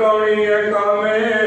ਮਿਟਾਉਣੀ ਹੈ ਕਾਮੇ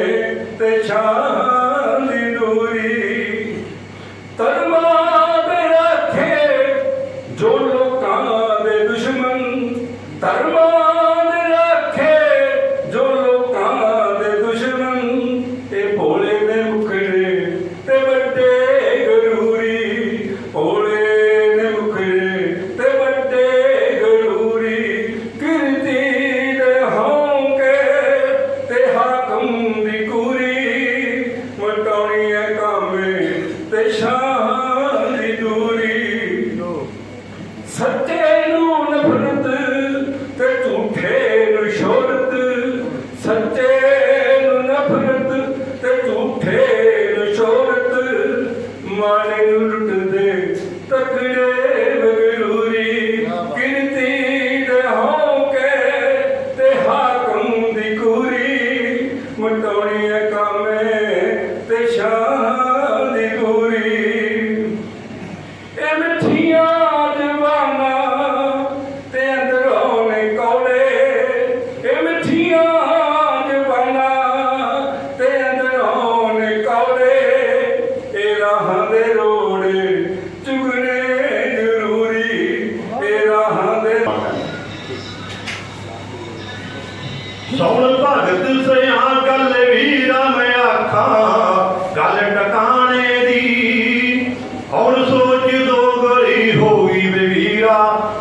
ਵੇ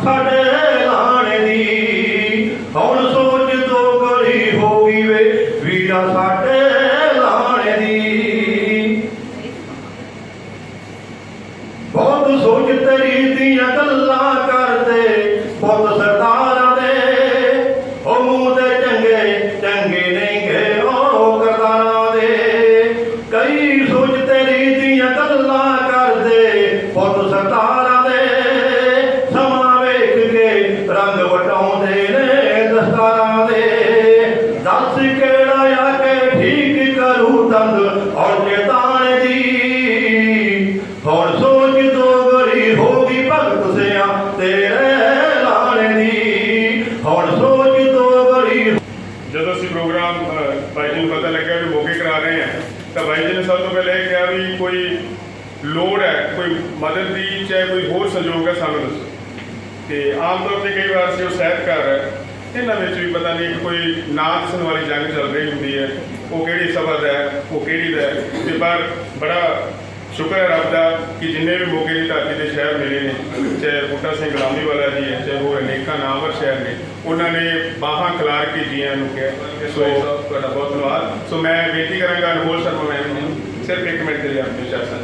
ਜਦੋਂ ਅਸੀਂ ਪ੍ਰੋਗਰਾਮ ਅ, ਬਾਈ ਜੀ ਨੂੰ ਪਤਾ ਲੱਗਿਆ ਵੀ ਮੋਗੇ ਕਰਾ ਰਹੇ ਹਾਂ ਤਾਂ ਬਾਈ ਜੀ ਨੇ ਸਭ ਤੋਂ ਪਹਿਲਾਂ ਇਹ ਕਿਹਾ ਵੀ ਕੋਈ ਲੋੜ ਹੈ ਕੋਈ ਮਦਦ ਦੀ ਚਾਹੇ ਕੋਈ ਹੋਰ ਸਹਿਯੋਗ ਹੈ ਸਾਨੂੰ ਦੱਸੋ। ਤੇ ਆਮ ਤੌਰ ਤੇ ਕਈ ਵਾਰ ਅਸੀਂ ਉਹ ਸਾਹਿਤਕਾਰ ਹੈ ਇਹਨਾਂ ਵਿੱਚ ਵੀ ਪਤਾ ਨਹੀਂ ਕਿ ਕੋਈ ਨਾ ਦੱਸਣ ਵਾਲੀ ਜੰਗ ਚੱਲ ਰਹੀ ਹੁੰਦੀ ਹੈ ਉਹ ਕਿਹੜੀ ਸਬਰ ਦਾ ਹੈ ਉਹ ਕਿਹੜੀ ਦਾ ਹੈ। ਤੇ ਪਰ ਬੜਾ ਸ਼ੁਕਰ ਹੈ ਰੱਬ ਦਾ ਕਿ ਜਿੰਨੇ ਵੀ ਮੋਗੇ ਦੀ ਧਰਤੀ ਦੇ ਸ਼ਹਿਰ ਮਿਲੇ ਨੇ ਚਾਹੇ ਬੁੱਟਾ ਸਿੰਘ ਗਲਾਮੀ ਵਾਲਾ ਜੀ ਹੈ ਚਾਹੇ ਹੋਰ ਅਨੇਕਾਂ ਨਾਮਵਰ ਸ਼ਹਿਰ ਨੇ ਉਹਨਾਂ ਨੇ ਬਾਹਾਂ ਖਿਲਾਰ ਕੇ ਜੀਆਂ ਨੂੰ ਕਿਹਾ। ਸੋ ਤੁਹਾਡਾ ਬਹੁਤ ਧੰਨਵਾਦ। ਸੋ ਮੈਂ ਬੇਨਤੀ ਕਰਾਂਗਾ ਅਨਮੋਲ ਸ਼ਰਮਾ ਮੈਮ ਨੂੰ ਸਿਰਫ ਇੱਕ ਮਿੰਟ ਦੇ ਲਈ ਆਪਣੇ ਸ਼ਾਸਨ।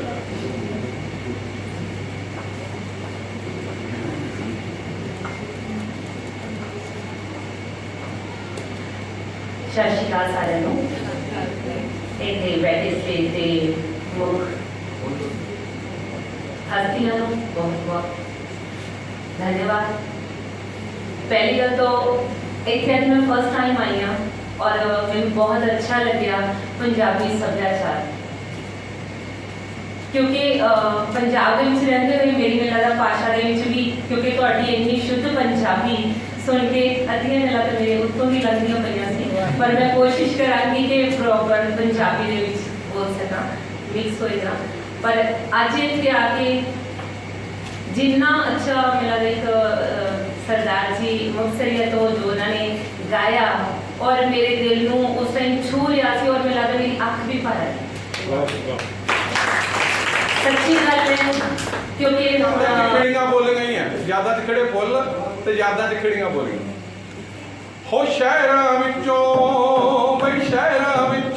ਸਤਿ ਸ਼੍ਰੀ ਅਕਾਲ ਸਾਰਿਆਂ ਨੂੰ। ਬੈਠੇ ਸਟੇਜ ਤੇ ਮੁੱਖ ਹਸਤੀਆਂ ਨੂੰ ਬਹੁਤ ਬਹੁਤ ਧੰਨਵਾਦ। ਪਹਿਲੀ ਗੱਲ ਤਾਂ ਇੱਥੇ ਅੱਜ ਮੈਂ ਫਸਟ ਟਾਈਮ ਆਈ ਹਾਂ ਔਰ ਮੈਨੂੰ ਬਹੁਤ ਅੱਛਾ ਲੱਗਿਆ ਪੰਜਾਬੀ ਸੱਭਿਆਚਾਰ ਕਿਉਂਕਿ ਅਹ, ਪੰਜਾਬ ਦੇ ਵਿੱਚ ਰਹਿੰਦੇ ਹੋਏ ਮੇਰੀ ਮੈਨੂੰ ਲੱਗਦਾ ਭਾਸ਼ਾ ਦੇ ਵਿੱਚ ਵੀ ਕਿਉਂਕਿ ਤੁਹਾਡੀ ਇੰਨੀ ਸ਼ੁੱਧ ਪੰਜਾਬੀ ਸੁਣ ਕੇ ਅੱਧੀਆਂ ਗੱਲਾਂ ਤਾਂ ਮੇਰੇ ਉੱਤੋਂ ਦੀ ਲੰਘਦੀਆਂ ਪਈਆਂ ਸੀ ਪਰ ਮੈਂ ਕੋਸ਼ਿਸ਼ ਕਰਾਂਗੀ ਕਿ ਪ੍ਰੋਪਰ ਪੰਜਾਬੀ ਦੇ ਵਿੱਚ ਬੋਲ ਸਕਾਂ ਮਿਕਸ ਹੋਏ ਨਾ ਪਰ ਅੱਜ ਇੱਥੇ ਆ ਕੇ ਜਿੰਨਾ ਅੱਛਾ ਮੇਰਾ ਇੱਕ ਅਹ, ਸਰਦਾਰ ਜੀ ਮੁਕਤਸਰੀਆ ਤੋਂ ਜੋ ਉਹਨਾਂ ਨੇ ਗਾਇਆ ਔਰ ਮੇਰੇ ਦਿਲ ਨੂੰ ਉਸ ਟਾਈਮ ਛੂ ਲਿਆ ਸੀ ਔਰ ਮੈਨੂੰ ਲੱਗਦਾ ਮੇਰੀ ਅੱਖ ਵੀ ਭਰ ਆਈ ਸੱਚੀ ਗੱਲ ਹੈ ਕਿਉਂਕਿ ਖਿੜੀਆਂ ਬੋਲ ਗਈਆਂ? 'ਚ ਖੜੇ ਫੁੱਲ ਤੇ ਯਾਦਾਂ 'ਚ ਖਿੜੀਆਂ ਬੋਲ ਗਈਆਂ ਹੋ ਸ਼ਹਿਰਾਂ ਵਿੱਚੋਂ ਬਈ ਸ਼ਹਿਰਾਂ ਵਿੱਚੋਂ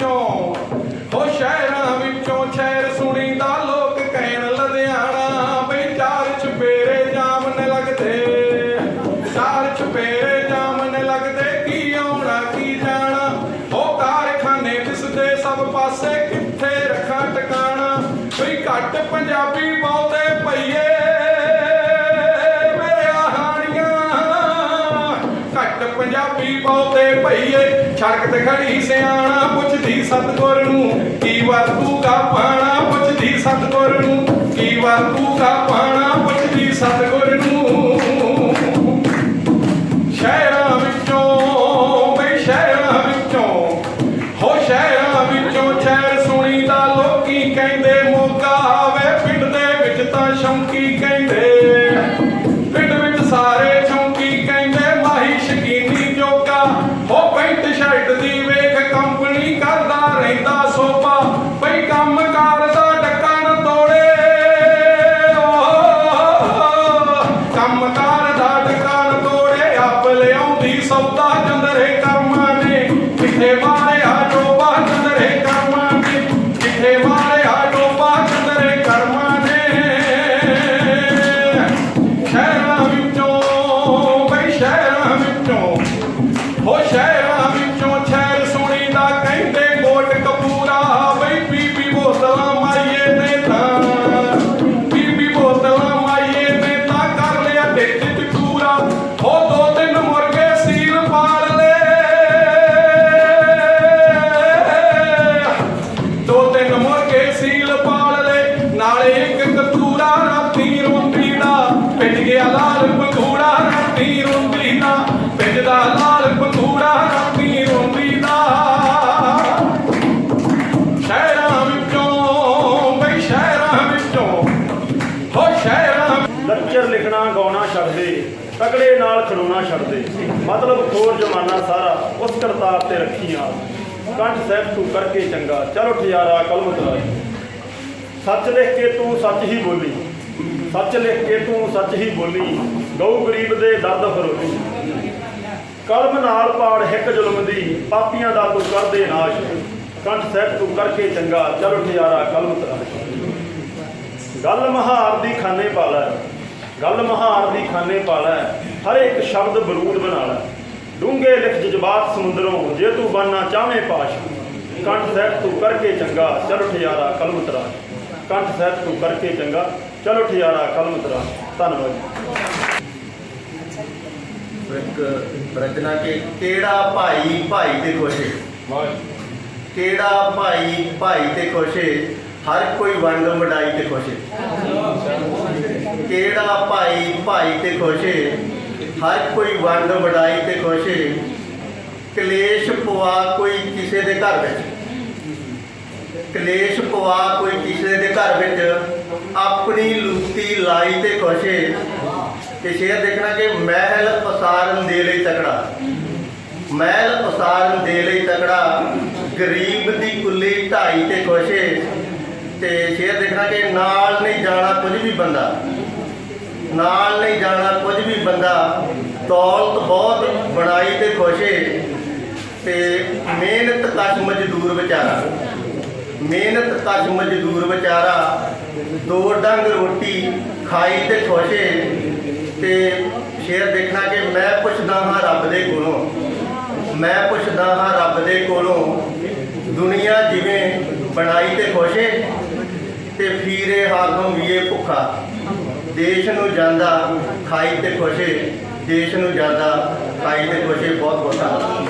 ਚਾਰ ਜਾਮਨ ਲੱਗਦੇ ਕੀ ਆਉਣਾ, ਕੀ ਜਾਣਾ? ਉਹ ਕਾਰਖਾਨੇ ਦਿਸਦੇ ਸਭ ਪਾਸੇ ਕਿੱਥੇ ਰੱਖਾਂ ਟਿਕਾਣਾ? ਬਈ ਘੱਟ ਪੰਜਾਬੀ ਬਹੁਤੇ ਪਈਏ ਮੇਰੇ ਪੰਜਾਬੀ ਬਹੁਤੇ ਭਈਏ ਸੜਕ ਤੇ ਖੜੀ ਸਿਆਣਾ, ਪੁੱਛਦੀ ਸਤਗੁਰ ਨੂੰ, ਕੀ ਵਰਤੂਗਾ ਪਾਣਾ? ਪੁੱਛਦੀ ਸਤਗੁਰ ਨੂੰ, ਕੀ ਵਰਤੂਗਾ ਪਾਣਾ? ਪੁੱਛਦੀ ਸਤਗੁਰ ਨੂੰ। ਸ਼ਹਿਰਾਂ ਨਾ ਛੱਡ ਦੇ ਮਤਲਬ ਖੋਰ ਜਮਾਨਾ ਸਾਰਾ ਉਸ ਕਰਤਾਰ ਤੇ ਰੱਖੀਆਂ ਕੰਠ ਸਾਹਿਬ ਤੂੰ ਕਰਕੇ ਚੰਗਾ, ਚਲੋ ਠਿਆਰਾ ਕਲਮ ਤਰਾਜ ਸੱਚ ਲਿਖ ਕੇ ਤੂੰ ਸੱਚ ਹੀ ਬੋਲੀ। ਸੱਚ ਲਿਖ ਕੇ ਤੂੰ ਸੱਚ ਹੀ ਬੋਲੀ। ਗਊ ਗਰੀਬ ਦੇ ਦਰਦ ਫਰੋਲੀ। ਕਲਮ ਨਾਲ ਪਾੜ ਹਿੱਕ ਜ਼ੁਲਮ ਦੀ, ਪਾਪੀਆਂ ਦਾ ਤੂੰ ਕਰਦੇ ਨਾਸ਼। ਕੰਠ ਸਾਹਿਬ ਤੂੰ ਕਰਕੇ ਚੰਗਾ, ਚਲੋ ਠਿਆਰਾ ਕਲਮ ਤਰਾਜ ਗੱਲ ਮਹਾਰ ਦੀ ਖਾਨੇ ਪਾਲਾ। ਗੱਲ ਮਹਾਰ ਦੀ ਖਾਨੇ ਪਾ ਲੈ ਹਰ ਇੱਕ ਸ਼ਬਦ ਬਰੂਦ ਬਣਾ ਲੈ ਡੂੰਘੇ ਲਿਖ ਜਜ਼ਬਾਤ ਸਮੁੰਦਰੋਂ ਜੇ ਤੂੰ ਬਣਨਾ ਚਾਹਵੇਂ ਪਾਸ਼ ਕੰਠ ਸਾਹਿਬ ਤੂੰ ਕਰਕੇ ਚੰਗਾ ਚਲੋ ਠਿਆਰਾ ਕਲਮ ਤਰਾ ਕੰਠ ਸਾਹਿਬ ਤੂੰ ਕਰਕੇ ਚੰਗਾ ਚਲੋ ਠਿਆਰਾ ਕਲਮ ਤਰਾ ਧੰਨਵਾਦ ਇੱਕ ਰਚਨਾ ਕਿ ਕਿਹੜਾ ਭਾਈ ਭਾਈ ਤੇ ਖੁਸ਼ੇ ਵਾਹ ਕਿਹੜਾ ਭਾਈ ਭਾਈ ਤੇ ਖੁਸ਼ੇ ਹਰ ਕੋਈ ਵੰਡ ਵਡਾਈ ਤੇ ਖੁਸ਼ੇ ਕਿਹੜਾ ਭਾਈ ਭਾਈ ਤੇ ਖੁਸ਼ ਖੁਸ਼ੇ ਹਰ ਕੋਈ ਵੰਡ ਵਡਾਈ ਤੇ ਖੁਸ਼ੇ ਕਲੇਸ਼ ਪਵਾ ਕੋਈ ਕਿਸੇ ਦੇ ਘਰ ਵਿੱਚ। ਕਲੇਸ਼ ਪਵਾ ਕੋਈ ਕਿਸੇ ਦੇ ਘਰ ਵਿੱਚ। ਆਪਣੀ ਲੂਤੀ ਲਾਈ ਤੇ ਖੁਸ਼ੇ ਤੇ ਸ਼ੇਰ ਦੇਖਣਾ ਕਿ ਮਹਿਲ ਪਸਾਰਨ ਦੇ ਲਈ ਤਕੜਾ। ਮਹਿਲ ਪਸਾਰਨ ਦੇ ਲਈ ਤਕੜਾ। ਗਰੀਬ ਦੀ ਕੁੱਲੀ ਢਾਈ ਤੇ ਖੁਸ਼ੇ ਤੇ ਸ਼ੇਰ ਦੇਖਣਾ ਕਿ ਨਾਲ ਨਹੀਂ ਜਾਣਾ ਕੁਝ ਵੀ ਬੰਦਾ। ਨਾਲ ਨਹੀਂ ਜਾਣਾ ਕੁਝ ਵੀ ਬੰਦਾ ਦੌਲਤ ਬਹੁਤ ਬਣਾਈ ਤੇ ਖੁਸ਼ੇ ਤੇ ਮਿਹਨਤ ਕਸ਼ ਮਜ਼ਦੂਰ ਵਿਚਾਰਾ। ਮਿਹਨਤ ਕਸ਼ ਮਜ਼ਦੂਰ ਵਿਚਾਰਾ ਦੋ ਡੰਗ ਰੋਟੀ ਖਾਈ ਤੇ ਖੁਸ਼ੇ ਤੇ ਸ਼ੇਰ ਦੇਖਣਾ ਕਿ ਮੈਂ ਪੁੱਛਦਾ ਹਾਂ ਰੱਬ ਦੇ ਕੋਲੋਂ, ਮੈਂ ਪੁੱਛਦਾ ਹਾਂ ਰੱਬ ਦੇ ਕੋਲੋਂ, ਦੁਨੀਆ ਜਿਵੇਂ ਬਣਾਈ ਤੇ ਖੁਸ਼ੇ ਤੇ ਫੀਰੇ ਹਾਥੋਂ ਵੀਏ ਭੁੱਖਾ। ਦੇਸ਼ ਨੂੰ ਜਾਂਦਾ, ਖਾਈ ਤੇ ਖੁਸ਼ੀ, ਦੇਸ਼ ਨੂੰ ਜਾਂਦਾ, ਖਾਈ ਤੇ ਖੁਸ਼ੀ ਬਹੁਤ ਬਹੁਤ ਧੰਨਵਾਦ।